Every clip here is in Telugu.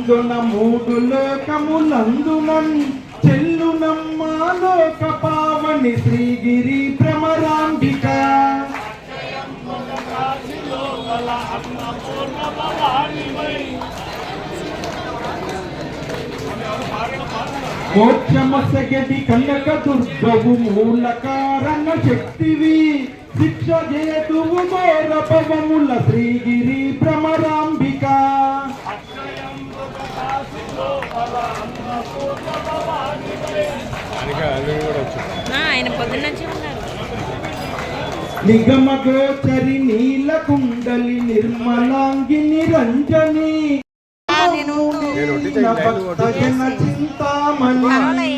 అందున మూడు లోకములందునన్ చెల్లునమ్మా లోక పావని శ్రీగిరి భ్రమరాంబిక. మోక్షమసగటి కనక దుర్గవు మూల కారణ శక్తివి. శిక్ష జేతువు మోర పవముల శ్రీగిరి ఆయన పొద్దున్న వచ్చి ఉన్నారు. నిగమ గోచరి నీల కుండలి నిర్మలాంగి నిరంజని. చింతామణి.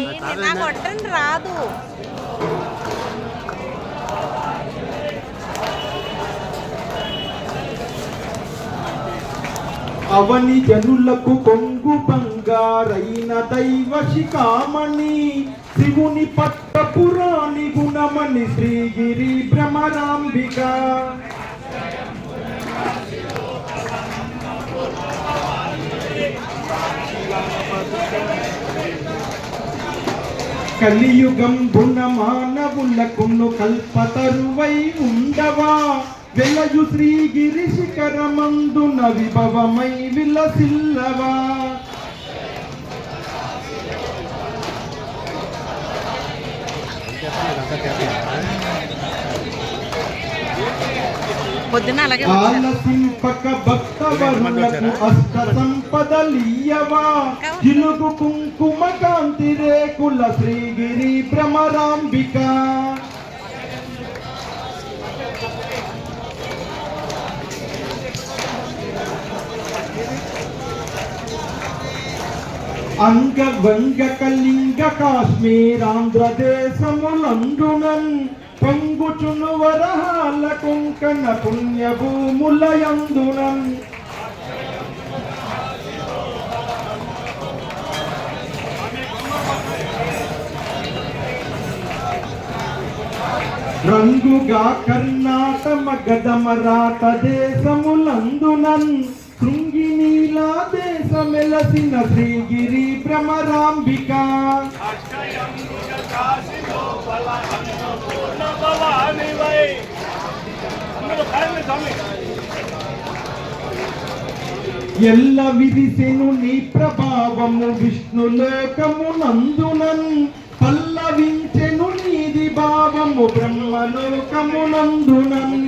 రాదు. అవని జనులకు కొంగు బంగారైన దైవ శిఖామణి శివుని పట్ట పురాణి గుణమణి శ్రీగిరి భ్రమరాంబిక. కలియుగం గుణ మానవులకును కల్పతరువై ఉండవా? వెలయు శ్రీగిరి శిఖరమందున విభవమై విలసిల్లవా? పొద్దున్న అలాగే. ఆలసింపక భక్తవరులకు అష్ట సంపదలీయవా జిలుగు కుంకుమ కాంతి రేకుల శ్రీగిరి భ్రమరాంబిక? అంగ వంగ కళింగ కాశ్మీరాంధ్రదేశములందునన్ పొంగుచును వరహాల కుంకణ పుణ్యభూములయందునన్. రంగుగా కర్ణాటమ గదమరాత దేశములందునన్ దేశమెలసిన శ్రీగిరి భ్రమరాంబిక. ఎల్ల విధిసెను నీ ప్రభావము విష్ణు విష్ణులోకమునందునన్ పల్లవించెను నీది భావము బ్రహ్మలోకమునందునన్